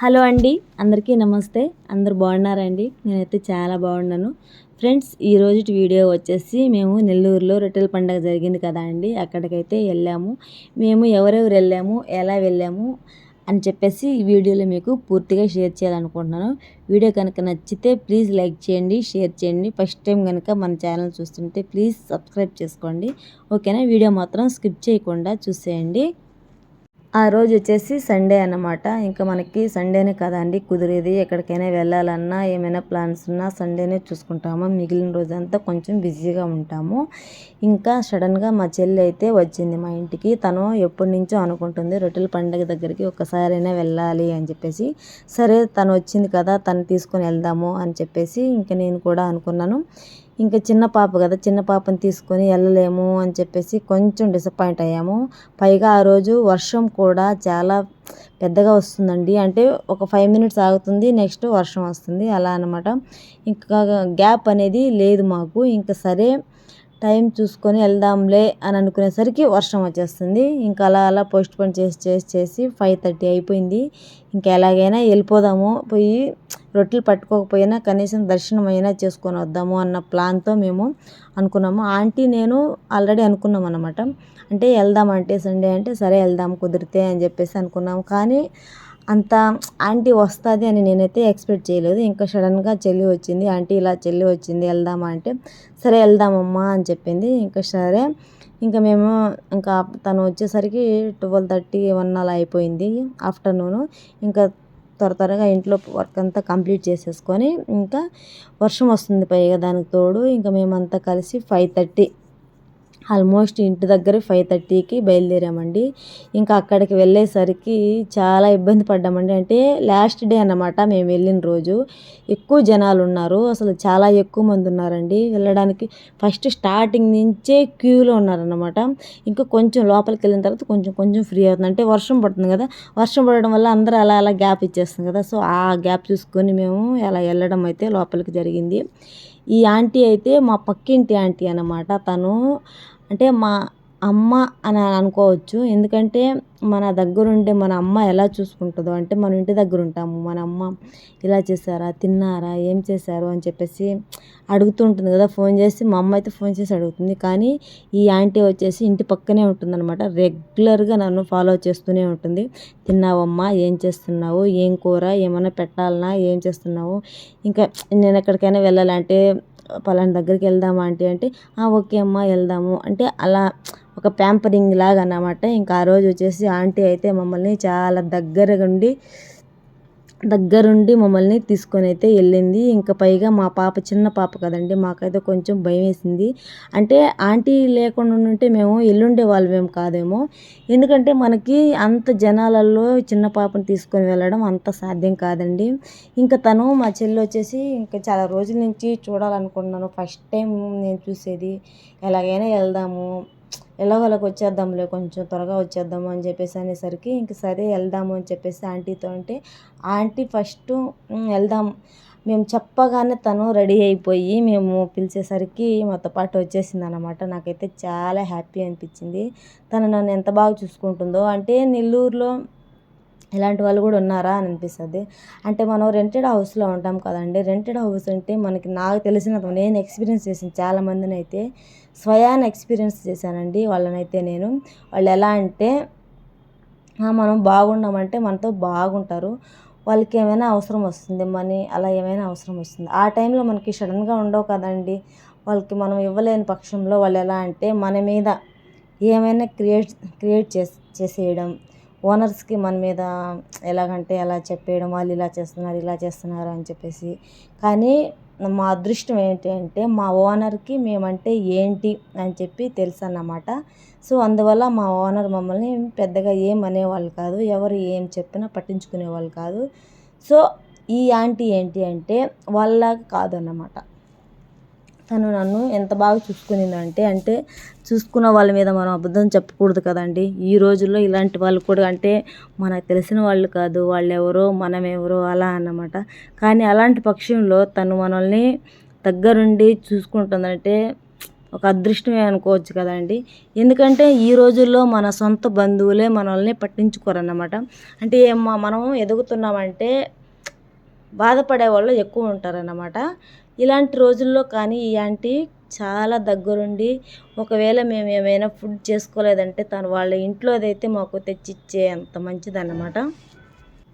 Hello అండి అందరికీ నమస్తే. అందరు బాగున్నారండి? నేనైతే చాలా బాగున్నాను. ఫ్రెండ్స్ ఈ రోజు వీడియో వచ్చేసి మేము నెల్లూరులో రొట్టెల పండుగ జరిగింది కదా అండి. అక్కడికైతే వెళ్ళాము. మేము ఎవరెవరు వెళ్ళాము ఎలా వెళ్ళాము అని చెప్పేసి ఈ వీడియోలో మీకు పూర్తిగా షేర్ చేయాలనుకుంటున్నాను. వీడియో కనుక నచ్చితే ప్లీజ్ లైక్ చేయండి షేర్ చేయండి. ఫస్ట్ టైం కనుక మన ఛానల్ చూస్తుంటే ప్లీజ్ సబ్స్క్రైబ్ చేసుకోండి. ఓకేనా? వీడియో మాత్రం స్కిప్ చేయకుండా చూసేయండి. ఆ రోజు వచ్చేసి సండే అన్నమాట. ఇంకా మనకి సండేనే కదండి కుదిరేది. ఎక్కడికైనా వెళ్ళాలన్నా ఏమైనా ప్లాన్స్ ఉన్నా సండేనే చూసుకుంటాము. మిగిలిన రోజంతా కొంచెం బిజీగా ఉంటాము. ఇంకా సడన్గా మా చెల్లి అయితే వచ్చింది మా ఇంటికి. తను ఎప్పటి నుంచో అనుకుంటుంది రొట్టెల పండగ దగ్గరికి ఒక్కసారైనా వెళ్ళాలి అని చెప్పేసి. సరే తను వచ్చింది కదా తను తీసుకొని వెళ్దాము అని చెప్పేసి ఇంకా నేను కూడా అనుకున్నాను. ఇంకా చిన్న పాప కదా చిన్న పాపని తీసుకొని వెళ్ళలేము అని చెప్పేసి కొంచెం డిసప్పాయింట్ అయ్యాము. పైగా ఆ రోజు వర్షం కూడా చాలా పెద్దగా వస్తుందండి. అంటే ఒక ఫైవ్ మినిట్స్ ఆగుతుంది నెక్స్ట్ వర్షం వస్తుంది అలా అనమాట ఇంకా గ్యాప్ అనేది లేదు మాకు. ఇంకా సరే టైం చూసుకొని వెళ్దాంలే అని అనుకునేసరికి వర్షం వచ్చేస్తుంది. ఇంకా అలా అలా పోస్ట్ పోన్ చేసి చేసి చేసి ఫైవ్ థర్టీ అయిపోయింది. ఇంకా ఎలాగైనా వెళ్ళిపోదాము. పోయి రొట్టెలు పట్టుకోకపోయినా కనీసం దర్శనం అయినా చేసుకొని వద్దాము అన్న ప్లాన్తో మేము అనుకున్నాము. ఆంటీ నేను ఆల్రెడీ అనుకున్నాం అనమాట అంటే వెళ్దాం ఆంటీ సండే అంటే సరే వెళ్దాం కుదిరితే అని చెప్పేసి అనుకున్నాము. కానీ అంత ఆంటీ వస్తుంది అని నేనైతే ఎక్స్పెక్ట్ చేయలేదు. ఇంకా సడన్గా చెల్లి వచ్చింది. ఆంటీ ఇలా చెల్లి వచ్చింది వెళ్దామా అంటే సరే వెళ్దామమ్మా అని చెప్పింది. ఇంకా సరే ఇంకా మేము ఇంకా తను వచ్చేసరికి ట్వెల్వ్ థర్టీ వన్ అలా అయిపోయింది ఆఫ్టర్నూన్. ఇంకా త్వర త్వరగా ఇంట్లో వర్క్ అంతా కంప్లీట్ చేసేసుకొని ఇంకా వర్షం వస్తుంది పైగా దానికి తోడు. ఇంకా మేమంతా కలిసి ఫైవ్ థర్టీ ఆల్మోస్ట్ ఇంటి దగ్గర ఫైవ్ థర్టీకి బయలుదేరామండి. ఇంకా అక్కడికి వెళ్ళేసరికి చాలా ఇబ్బంది పడ్డామండి. అంటే లాస్ట్ డే అన్నమాట మేము వెళ్ళిన రోజు. ఎక్కువ జనాలు ఉన్నారు. అసలు చాలా ఎక్కువ మంది ఉన్నారండి. వెళ్ళడానికి ఫస్ట్ స్టార్టింగ్ నుంచే క్యూలో ఉన్నారన్నమాట. ఇంకా కొంచెం లోపలికి వెళ్ళిన తర్వాత కొంచెం కొంచెం ఫ్రీ అవుతుంది. అంటే వర్షం పడుతుంది కదా. వర్షం పడడం వల్ల అందరూ అలా అలా గ్యాప్ ఇచ్చేస్తుంది కదా. సో ఆ గ్యాప్ చూసుకొని మేము అలా వెళ్ళడం అయితే లోపలికి జరిగింది. ఈ ఆంటీ అయితే మా పక్కింటి ఆంటీ అన్నమాట. తను అంటే మా అమ్మ అని అనుకోవచ్చు. ఎందుకంటే మన దగ్గరుండే మన అమ్మ ఎలా చూసుకుంటుందో అంటే మన ఇంటి దగ్గర ఉంటాము మన అమ్మ ఇలా చేశారా తిన్నారా ఏం చేశారు అని చెప్పేసి అడుగుతుంటుంది కదా. ఫోన్ చేసి మా అమ్మ అయితే ఫోన్ చేసి అడుగుతుంది. కానీ ఈ ఆంటీ వచ్చేసి ఇంటి పక్కనే ఉంటుందన్నమాట. రెగ్యులర్గా నన్ను ఫాలో చేస్తూనే ఉంటుంది. తిన్నావమ్మా ఏం చేస్తున్నావు? ఏం కూర? ఏమైనా పెట్టాలనా? ఏం చేస్తున్నావు? ఇంకా నేను ఎక్కడికైనా వెళ్ళాలంటే పలానా దగ్గరికి వెళ్దామా ఆంటీ అంటే ఓకే అమ్మ వెళ్దాము. అంటే అలా ఒక ప్యాంపరింగ్ లాగా అన్నమాట. ఇంకా ఆ రోజు వచ్చేసి ఆంటీ అయితే మమ్మల్ని చాలా దగ్గరగా ఉండి దగ్గరుండి మమ్మల్ని తీసుకొని అయితే వెళ్ళింది. ఇంకా పైగా మా పాప చిన్న పాప కదండి మాకైతే కొంచెం భయం వేసింది అంటే ఆంటీ లేకుండా ఉంటే మేము ఎల్లుండే వాళ్ళమేం కాదేమో. ఎందుకంటే మనకి అంత జనాలలో చిన్న పాపను తీసుకొని వెళ్ళడం అంత సాధ్యం కాదండి. ఇంకా తను మా చెల్లి వచ్చేసి ఇంకా చాలా రోజుల నుంచి చూడాలనుకుంటున్నాను. ఫస్ట్ టైం నేను చూసేది. ఎలాగైనా వెళ్దాము. ఎలాగోలాగ వచ్చేద్దాంలే కొంచెం త్వరగా వచ్చేద్దాము అని చెప్పేసి అనేసరికి ఇంక సరే వెళ్దాము అని చెప్పేసి ఆంటీతో అంటే ఆంటీ ఫస్ట్ వెళ్దాం. మేము చెప్పగానే తను రెడీ అయిపోయి మేము పిలిచేసరికి మాతో పాటు వచ్చేసింది అనమాట నాకైతే చాలా హ్యాపీ అనిపించింది. తను నన్ను ఎంత బాగా చూసుకుంటుందో అంటే నెల్లూరులో ఇలాంటి వాళ్ళు కూడా ఉన్నారా అని అనిపిస్తుంది. అంటే మనం రెంటెడ్ హౌస్లో ఉంటాం కదండి. రెంటెడ్ హౌస్ అంటే మనకి నాకు తెలిసిన నేను ఎక్స్పీరియన్స్ చేసిన చాలామందిని అయితే స్వయాన ఎక్స్పీరియన్స్ చేశానండి. వాళ్ళనైతే నేను. వాళ్ళు ఎలా అంటే మనం బాగున్నామంటే మనతో బాగుంటారు. వాళ్ళకి ఏమైనా అవసరం వస్తుంది మనీ అలా ఏమైనా అవసరం వస్తుంది. ఆ టైంలో మనకి సడన్గా ఉండవు కదండి. వాళ్ళకి మనం ఇవ్వలేని పక్షంలో వాళ్ళు ఎలా అంటే మన మీద ఏమైనా క్రియేట్ క్రియేట్ చేసి చేసేయడం ఓనర్స్కి మన మీద ఎలాగంటే అలా చెప్పేయడం వాళ్ళు ఇలా చేస్తున్నారు ఇలా చేస్తున్నారు అని చెప్పేసి. కానీ మా అదృష్టం ఏంటి అంటే మా ఓనర్కి మేమంటే ఏంటి అని చెప్పి తెలుసు అన్నమాట. సో అందువల్ల మా ఓనర్ మమ్మల్ని పెద్దగా ఏం అనేవాళ్ళు కాదు ఎవరు ఏం చెప్పినా పట్టించుకునే వాళ్ళు కాదు. సో ఈ ఆంటీ ఏంటి అంటే వాళ్ళలాగా కాదన్నమాట. తను నన్ను ఎంత బాగా చూసుకునిందంటే అంటే చూసుకున్న వాళ్ళ మీద మనం అబద్ధం చెప్పకూడదు కదండి. ఈ రోజుల్లో ఇలాంటి వాళ్ళు కూడా అంటే మనకు తెలిసిన వాళ్ళు కాదు వాళ్ళు ఎవరో మనం ఎవరో అలా అన్నమాట. కానీ అలాంటి పక్షంలో తను మనల్ని దగ్గరుండి చూసుకుంటుందంటే ఒక అదృష్టమే అనుకోవచ్చు కదండి. ఎందుకంటే ఈ రోజుల్లో మన సొంత బంధువులే మనల్ని పట్టించుకోరన్నమాట. అంటే మ- మనం ఎదుగుతున్నామంటే బాధపడే వాళ్ళు ఎక్కువ ఉంటారన్నమాట. ఇలాంటి రోజుల్లో కానీ ఈ ఆంటీ చాలా దగ్గరుండి ఒకవేళ మేము ఏమైనా ఫుడ్ చేసుకోలేదంటే తను వాళ్ళ ఇంట్లోదైతే మాకు తెచ్చిచ్చే అంత మంచిదన్నమాట.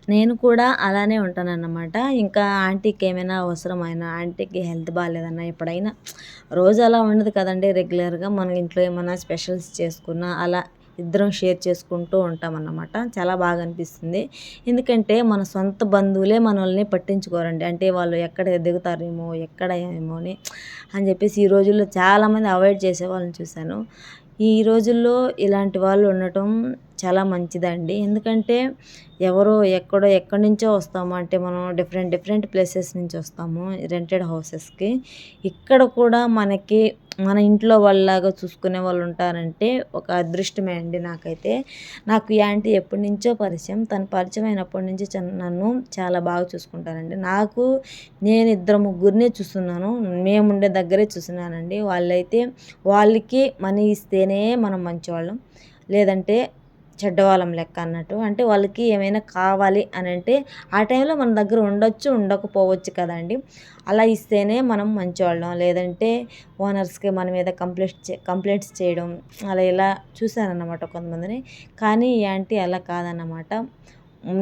నేను కూడా అలానే ఉంటానన్నమాట. ఇంకా ఆంటీకి ఏమైనా అవసరమైన ఆంటీకి హెల్త్ బాగాలేదన్నా ఎప్పుడైనా రోజు అలా ఉండదు కదండి రెగ్యులర్గా మన ఇంట్లో ఏమైనా స్పెషల్స్ చేసుకున్నా అలా ఇద్దరం షేర్ చేసుకుంటూ ఉంటామన్నమాట. చాలా బాగా అనిపిస్తుంది ఎందుకంటే మన సొంత బంధువులే మనల్ని పట్టించుకోరండి. అంటే వాళ్ళు ఎక్కడ దిగుతారేమో ఎక్కడ ఏమో అని అని చెప్పేసి ఈ రోజుల్లో చాలామంది అవాయిడ్ చేసే వాళ్ళని చూశాను. ఈ రోజుల్లో ఇలాంటి వాళ్ళు ఉండటం చాలా మంచిదండి. ఎందుకంటే ఎవరో ఎక్కడో ఎక్కడి నుంచో వస్తాము. అంటే మనం డిఫరెంట్ డిఫరెంట్ ప్లేసెస్ నుంచి వస్తాము రెంటెడ్ హౌసెస్కి ఇక్కడ కూడా మనకి మన ఇంట్లో వాళ్ళలాగా చూసుకునే వాళ్ళు ఉంటారంటే ఒక అదృష్టమే అండి నాకైతే. నాకు ఈ ఆంటీ ఎప్పటి నుంచో పరిచయం. తను పరిచయం అయినప్పటి నుంచి నన్ను చాలా బాగా చూసుకుంటారండి. నాకు నేను ఇద్దరు ముగ్గురినే చూస్తున్నాను. మేము ఉండే దగ్గరే చూస్తున్నానండి. వాళ్ళైతే వాళ్ళకి మనీ ఇస్తేనే మనం మంచివాళ్ళం. లేదంటే చెడ్డవాళ్ళం లెక్క అన్నట్టు. అంటే వాళ్ళకి ఏమైనా కావాలి అని అంటే ఆ టైంలో మన దగ్గర ఉండొచ్చు ఉండకపోవచ్చు కదండి. అలా ఇస్తేనే మనం మంచివాళ్ళం లేదంటే ఓనర్స్కి మన మీద కంప్లైంట్ చే కంప్లైంట్స్ చేయడం అలా ఇలా చూశానన్నమాట కొంతమందిని. కానీ ఈ ఆంటీ అలా కాదన్నమాట.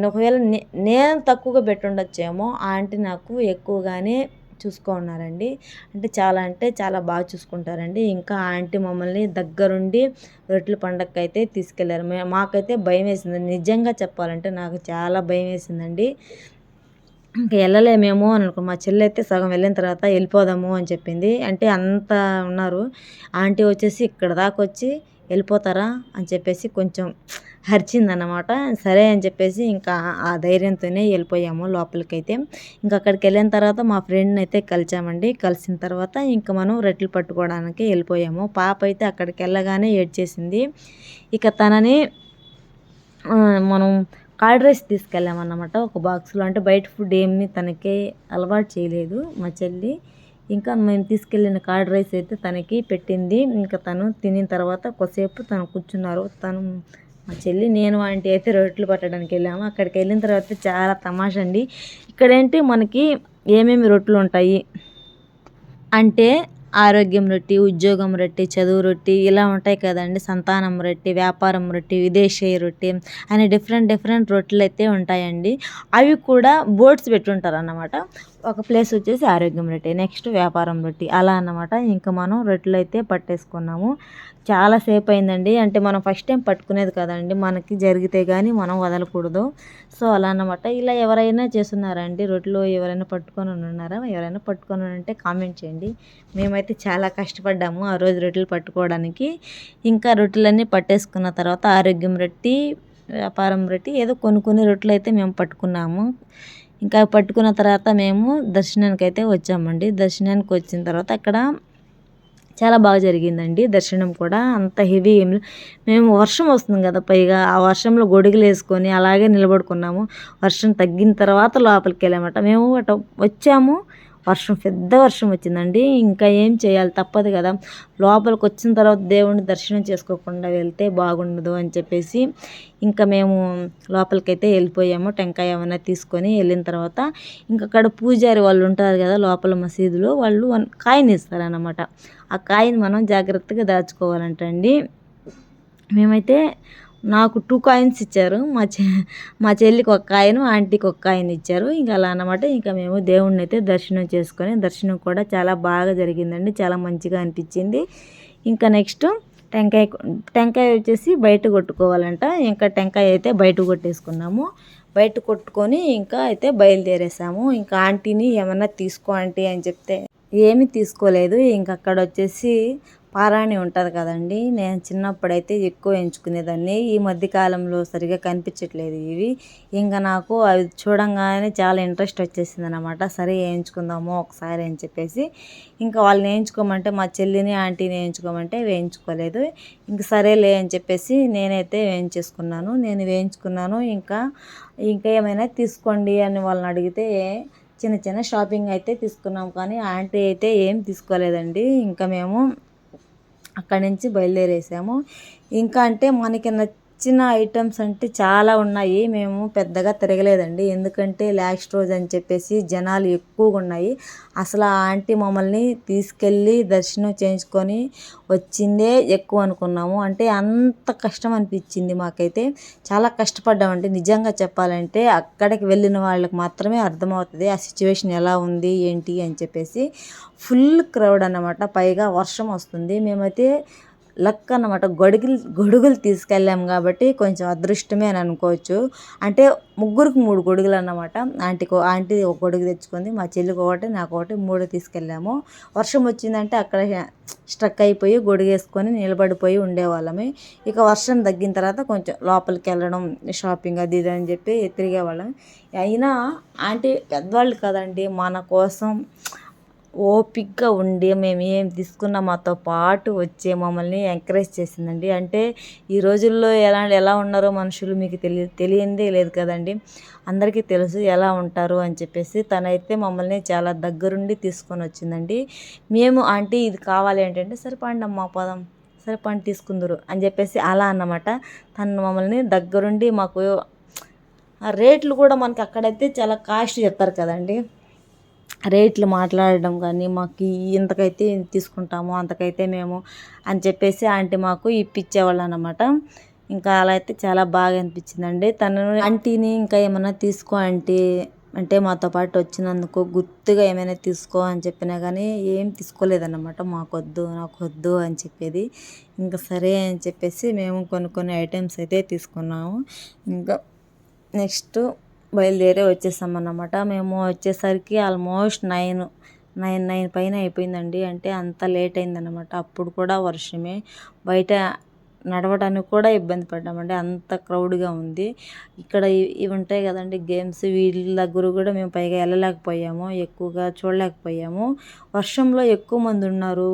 ఒకవేళ నే నేను తక్కువగా పెట్టుండొచ్చేమో ఆ ఆంటీ నాకు ఎక్కువగానే చూసుకో ఉన్నారండి అంటే చాలా అంటే చాలా బాగా చూసుకుంటారండి. ఇంకా ఆంటీ మమ్మల్ని దగ్గరుండి రొట్టెల పండగకి అయితే తీసుకెళ్ళారు మాకైతే భయం వేసింది నిజంగా చెప్పాలంటే నాకు చాలా భయం వేసిందండి ఇంకా వెళ్ళలేమేమో అని అనుకున్నాం. మా చెల్లి అయితే సగం వెళ్ళిన తర్వాత వెళ్ళిపోదాము అని చెప్పింది. అంటే అంత ఉన్నారు. ఆంటీ వచ్చేసి ఇక్కడ దాకా వచ్చి వెళ్ళిపోతారా అని చెప్పేసి కొంచెం అరిచిందన్నమాట సరే అని చెప్పేసి ఇంకా ఆ ధైర్యంతోనే వెళ్ళిపోయాము లోపలికైతే. ఇంకా అక్కడికి వెళ్ళిన తర్వాత మా ఫ్రెండ్ని అయితే కలిసామండి. కలిసిన తర్వాత ఇంకా మనం రెట్లు పట్టుకోవడానికి వెళ్ళిపోయాము. పాప అయితే అక్కడికి వెళ్ళగానే ఏడ్చేసింది ఇక తనని మనం కర్డ్ రైస్ తీసుకెళ్ళామన్నమాట ఒక బాక్స్లో. అంటే బయట ఫుడ్ ఏమి తనకి అలవాటు చేయలేదు మా చెల్లి. ఇంకా మేము తీసుకెళ్ళిన కర్డ్ రైస్ అయితే తనకి పెట్టింది. ఇంకా తను తినిన తర్వాత కొద్దిసేపు తను కూర్చున్నారు. తను మా చెల్లి నేను వాంటి అయితే రొట్టెలు పట్టడానికి వెళ్ళాము. అక్కడికి వెళ్ళిన తర్వాత చాలా తమాషా అండి. ఇక్కడ ఏంటి మనకి ఏమేమి రొట్టెలు ఉంటాయి? అంటే ఆరోగ్యం రొట్టి ఉద్యోగం రొట్టి చదువు రొట్టి ఇలా ఉంటాయి కదండి. సంతానం రొట్టి వ్యాపారం రొట్టి విదేశీ రొట్టి అనే డిఫరెంట్ డిఫరెంట్ రొట్టెలు అయితే ఉంటాయండి. అవి కూడా బోర్డ్స్ పెట్టుంటారు అన్నమాట ఒక ప్లేస్ వచ్చేసి ఆరోగ్యం రొట్టె. నెక్స్ట్ వ్యాపారం రొట్టి. అలా అన్నమాట. ఇంకా మనం రొట్టెలు అయితే పట్టేసుకున్నాము. చాలా సేపు అయిందండి. అంటే మనం ఫస్ట్ టైం పట్టుకునేది కదండి. మనకి జరిగితే కానీ మనం వదలకూడదు. సో అలా అన్నమాట. ఇలా ఎవరైనా చేస్తున్నారండి రొట్టెలు ఎవరైనా పట్టుకొని ఉన్నారా? ఎవరైనా పట్టుకొని ఉంటే కామెంట్ చేయండి. మేమైతే చాలా కష్టపడ్డాము ఆ రోజు రొట్టెలు పట్టుకోవడానికి. ఇంకా రొట్టెలన్నీ పట్టేసుకున్న తర్వాత ఆరోగ్యం రొట్టి వ్యాపారం రొట్టి ఏదో కొన్ని కొన్ని రొట్టెలు అయితే మేము పట్టుకున్నాము. ఇంకా పట్టుకున్న తర్వాత మేము దర్శనానికి అయితే వచ్చామండి. దర్శనానికి వచ్చిన తర్వాత అక్కడ చాలా బాగా జరిగిందండి దర్శనం కూడా. అంత హెవీ ఏం మేము వర్షం వస్తుంది కదా పైగా ఆ వర్షంలో గొడుగులు వేసుకొని అలాగే నిలబడుకున్నాము. వర్షం తగ్గిన తర్వాత లోపలికి వెళ్ళామట మేము అటు వచ్చాము. వర్షం పెద్ద వర్షం వచ్చిందండి. ఇంకా ఏం చేయాలి? తప్పదు కదా. లోపలికి వచ్చిన తర్వాత దేవుడిని దర్శనం చేసుకోకుండా వెళ్తే బాగుండదు అని చెప్పేసి ఇంకా మేము లోపలికైతే వెళ్ళిపోయాము. టెంకాయ ఏమైనా తీసుకొని వెళ్ళిన తర్వాత ఇంకా అక్కడ పూజారి వాళ్ళు ఉంటారు కదా లోపల మసీదులో వాళ్ళు వన్ కాయిన్ ఇస్తారన్నమాట. ఆ కాయిన్ మనం జాగ్రత్తగా దాచుకోవాలంటండి. మేమైతే నాకు టూ కాయిన్స్ ఇచ్చారు. మా చె మా చెల్లికి ఒక కాయిన్ ఆంటీకి ఒక కాయిన్ ఇచ్చారు. ఇంకా అలా అన్నమాట. ఇంకా మేము దేవుణ్ణి అయితే దర్శనం చేసుకొని దర్శనం కూడా చాలా బాగా జరిగిందండి. చాలా మంచిగా అనిపించింది. ఇంకా నెక్స్ట్ టెంకాయ టెంకాయ వచ్చేసి బయట కొట్టుకోవాలంట. ఇంకా టెంకాయ అయితే బయట కొట్టేసుకున్నాము. బయట కొట్టుకొని ఇంకా అయితే బయలుదేరేసాము. ఇంకా ఆంటీని ఏమన్నా తీసుకో ఆంటీ అని చెప్తే ఏమీ తీసుకోలేదు. ఇంకా అక్కడ వచ్చేసి పారాణి ఉంటుంది కదండి. నేను చిన్నప్పుడైతే ఎక్కువ ఎంచుకునేదాన్ని. ఈ మధ్య కాలంలో సరిగా కనిపించట్లేదు ఇవి. ఇంకా నాకు అవి చూడంగానే చాలా ఇంట్రెస్ట్ వచ్చేసింది అనమాట సరే వేయించుకుందాము ఒకసారి అని చెప్పేసి. ఇంకా వాళ్ళని వేయించుకోమంటే మా చెల్లిని ఆంటీని వేయించుకోమంటే వేయించుకోలేదు. ఇంకా సరేలే అని చెప్పేసి నేనైతే వేయించేసుకున్నాను. నేను వేయించుకున్నాను. ఇంకా ఇంకా ఏమైనా తీసుకోండి అని వాళ్ళని అడిగితే చిన్న చిన్న షాపింగ్ అయితే తీసుకున్నాం. కానీ ఆంటీ అయితే ఏం తీసుకోలేదండి. ఇంకా మేము అక్కడి నుంచి బయలుదేరేసాము. ఇంకా అంటే మనకి నచ్చిన ఐటమ్స్ అంటే చాలా ఉన్నాయి. మేము పెద్దగా తిరగలేదండి. ఎందుకంటే లాస్ట్ రోజు అని చెప్పేసి జనాలు ఎక్కువగా ఉన్నాయి. అసలు ఆ ఆంటీ మమ్మల్ని తీసుకెళ్ళి దర్శనం చేయించుకొని వచ్చిందే ఎక్కువ అనుకున్నాము. అంటే అంత కష్టం అనిపించింది మాకైతే. చాలా కష్టపడ్డామండి. నిజంగా చెప్పాలంటే అక్కడికి వెళ్ళిన వాళ్ళకి మాత్రమే అర్థమవుతుంది ఆ సిచ్యువేషన్ ఎలా ఉంది ఏంటి అని చెప్పేసి. ఫుల్ క్రౌడ్ అన్నమాట. పైగా వర్షం వస్తుంది. మేమైతే లక్ అన్నమాట గొడుగులు గొడుగులు తీసుకెళ్ళాం కాబట్టి కొంచెం అదృష్టమే అని అనుకోవచ్చు. అంటే ముగ్గురికి మూడు గొడుగులు అన్నమాట ఆంటీకి ఆంటీ ఒక గొడుగు తెచ్చుకుంది మా చెల్లికి ఒకటి నాకు ఒకటి మూడు తీసుకెళ్ళాము. వర్షం వచ్చిందంటే అక్కడ స్ట్రక్ అయిపోయి గొడుగు వేసుకొని నిలబడిపోయి ఉండేవాళ్ళమే. ఇక వర్షం తగ్గిన తర్వాత కొంచెం లోపలికి వెళ్ళడం షాపింగ్ అది ఇది అని చెప్పి తిరిగేవాళ్ళం. అయినా ఆంటీ పెద్దవాళ్ళు కదండి మన కోసం ఓపిక్గా ఉండి మేము ఏం తీసుకున్నా మాతో పాటు వచ్చే మమ్మల్ని ఎంకరేజ్ చేసిందండి. అంటే ఈ రోజుల్లో ఎలా ఎలా ఉన్నారో మనుషులు మీకు తెలియ తెలియందే లేదు కదండి. అందరికీ తెలుసు ఎలా ఉంటారు అని చెప్పేసి తనైతే మమ్మల్ని చాలా దగ్గరుండి తీసుకొని వచ్చిందండి. మేము ఆంటీ ఇది కావాలి ఏంటంటే సరిపండి అమ్మ పదం సరిపండి తీసుకుందరు అని చెప్పేసి అలా అన్నమాట. తను మమ్మల్ని దగ్గరుండి మాకు రేట్లు కూడా మనకి అక్కడైతే చాలా కాస్ట్ చెప్తారు కదండి. రేట్లు మాట్లాడడం కానీ మాకు ఇంతకైతే తీసుకుంటాము అంతకైతే మేము అని చెప్పేసి ఆంటీ మాకు ఇప్పించేవాళ్ళు అనమాట ఇంకా అలా అయితే చాలా బాగా అనిపించిందండి. తను ఆంటీని ఇంకా ఏమైనా తీసుకో ఆంటీ అంటే మాతో పాటు వచ్చినందుకు గుర్తుగా ఏమైనా తీసుకో అని చెప్పినా కానీ ఏం తీసుకోలేదన్నమాట. మాకొద్దు నాకు వద్దు అని చెప్పేది. ఇంకా సరే అని చెప్పేసి మేము కొన్ని కొన్ని ఐటమ్స్ అయితే తీసుకున్నాము. ఇంకా నెక్స్ట్ బయలుదేరి వచ్చేసామన్నమాట. మేము వచ్చేసరికి ఆల్మోస్ట్ నైన్ నైన్ నైన్ పైన అయిపోయిందండి. అంటే అంత లేట్ అయిందన్నమాట. అప్పుడు కూడా వర్షమే. బయట నడవడానికి కూడా ఇబ్బంది పడ్డామండి. అంత క్రౌడ్గా ఉంది. ఇక్కడ ఇవి ఉంటాయి కదండి గేమ్స్ వీళ్ళ దగ్గర కూడా మేము పైగా వెళ్ళలేకపోయాము. ఎక్కువగా చూడలేకపోయాము. వర్షంలో ఎక్కువ మంది ఉన్నారు.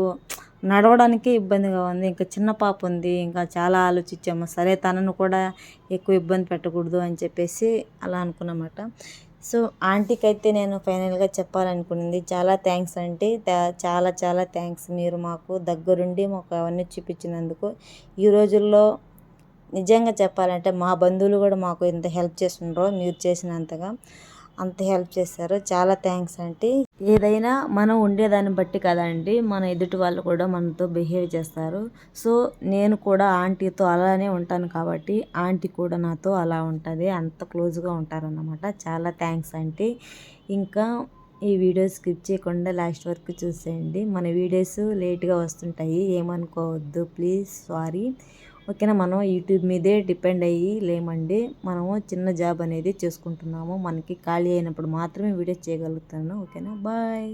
నడవడానికి ఇబ్బందిగా ఉంది. ఇంకా చిన్న పాప ఉంది. ఇంకా చాలా ఆలోచించాము. సరే తనను కూడా ఎక్కువ ఇబ్బంది పెట్టకూడదు అని చెప్పేసి అలా అనుకున్నమాట. సో ఆంటీకి అయితే నేను ఫైనల్గా చెప్పాలనుకున్నది చాలా థ్యాంక్స్ అంటే చాలా చాలా థ్యాంక్స్. మీరు మాకు దగ్గరుండి మాకు అవన్నీ చూపించినందుకు. ఈ రోజుల్లో నిజంగా చెప్పాలంటే మా బంధువులు కూడా మాకు ఇంత హెల్ప్ చేస్తుండ్రో మీరు చేసినంతగా. అంత హెల్ప్ చేశారు. చాలా థ్యాంక్స్ అంటే ఏదైనా మనం ఉండేదాన్ని బట్టి కదండి మన ఎదుటి వాళ్ళు కూడా మనతో బిహేవ్ చేస్తారు. సో నేను కూడా ఆంటీతో అలానే ఉంటాను కాబట్టి ఆంటీ కూడా నాతో అలా ఉంటుంది. అంత క్లోజ్గా ఉంటారన్నమాట. చాలా థ్యాంక్స్ అంటే ఇంకా ఈ వీడియో స్కిప్ చేయకుండా లాస్ట్ వరకు చూసేయండి. మన వీడియోస్ లేట్గా వస్తుంటాయి. ఏమనుకోవద్దు. Please sorry. ఓకేనా? మనం యూట్యూబ్ మీదే డిపెండ్ అయ్యి లేమండి. మనము చిన్న జాబ్ అనేది చేసుకుంటున్నాము. మనకి ఖాళీ అయినప్పుడు మాత్రమే వీడియో చేయగలుగుతాను. ఓకేనా? బాయ్.